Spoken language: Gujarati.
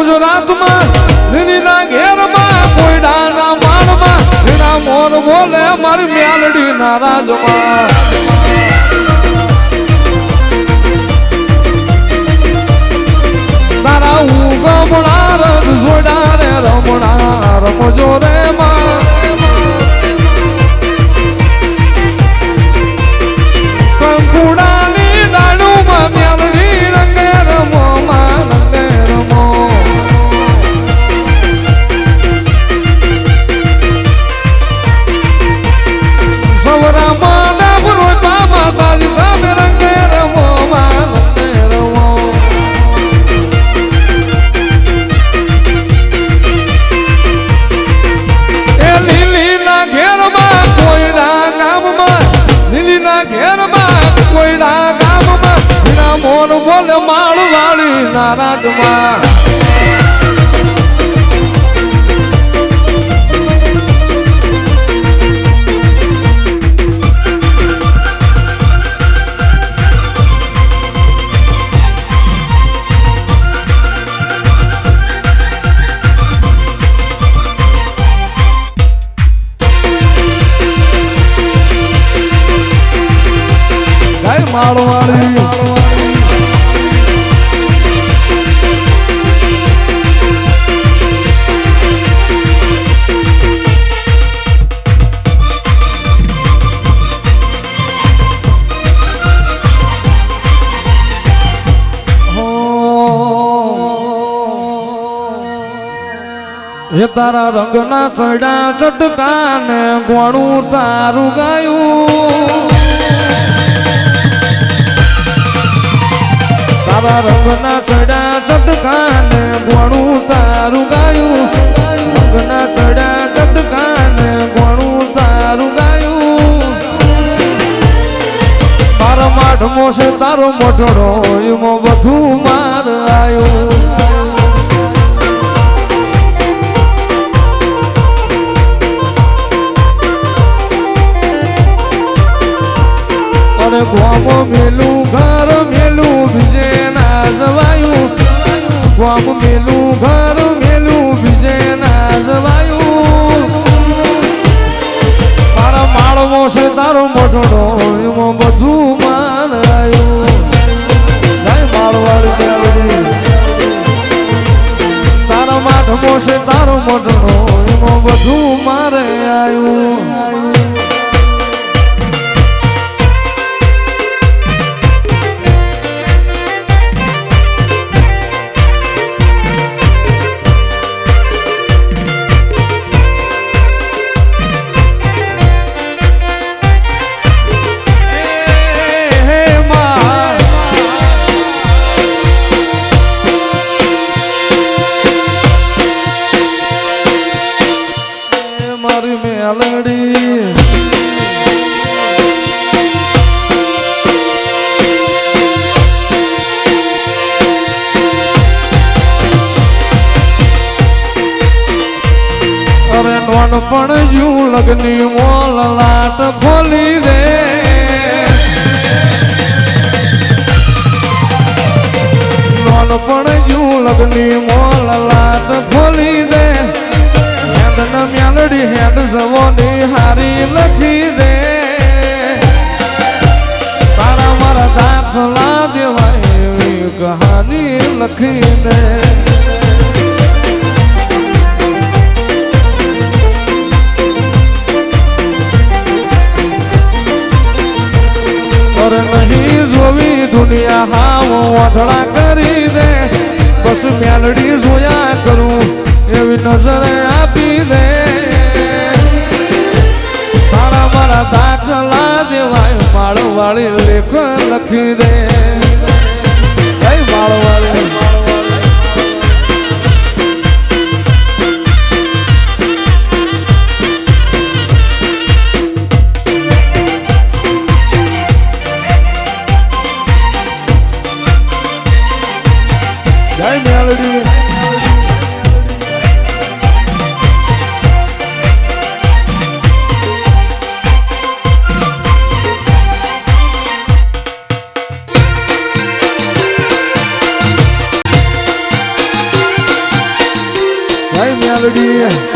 ગુજરાતમાં લીલીના ઘેરમાં કોયડાના માળમાં લીલા મોર બોલે મારી મ્યાલડી ના રાજમાં લીલા મોર માળ વાળી નારાજમાં માળવાળી એ તારા રંગના ચડા ચટકાને ગોણું તારું ગાયું. તારા રંગના ચડા ચટકાને ગોણું તારું ગાયું. રંગના ચડા ચટકાને ગોણું તારું ગાયું. તારા માઠમો છે તારો મોઢડો એમાં બધું ગોમો મેલું, ઘર મેલું બીજે ના જવાયું. ગોમ મેલું, ઘર મેલું બીજે ના જવાયું. તારા માળવો છે, તારો મોઢડો, એમાં બધું માનાયું. તારા માઠમો છે, તારો મોઢડો, એમાં બધું મારે આવ્યું મેલડી અરે નોન પણ જુ લગની મોલ લાટ ખોલી દે. નોન પણ જુ લગની મોલ લાટ ખોલી દે. મ્યાલડી હેડ સવોની હારી લખી દે. તારા મારા દાખલા દેવાય એવી કહાની લખી દે. નહીં જોવી દુનિયા હાવ વાધળા કરી દે. બસ મેલડી જોયા કરું એવી નજરે માળવાળી લેખ લખી દે. માળવાળી જય મેલડી. મેલડી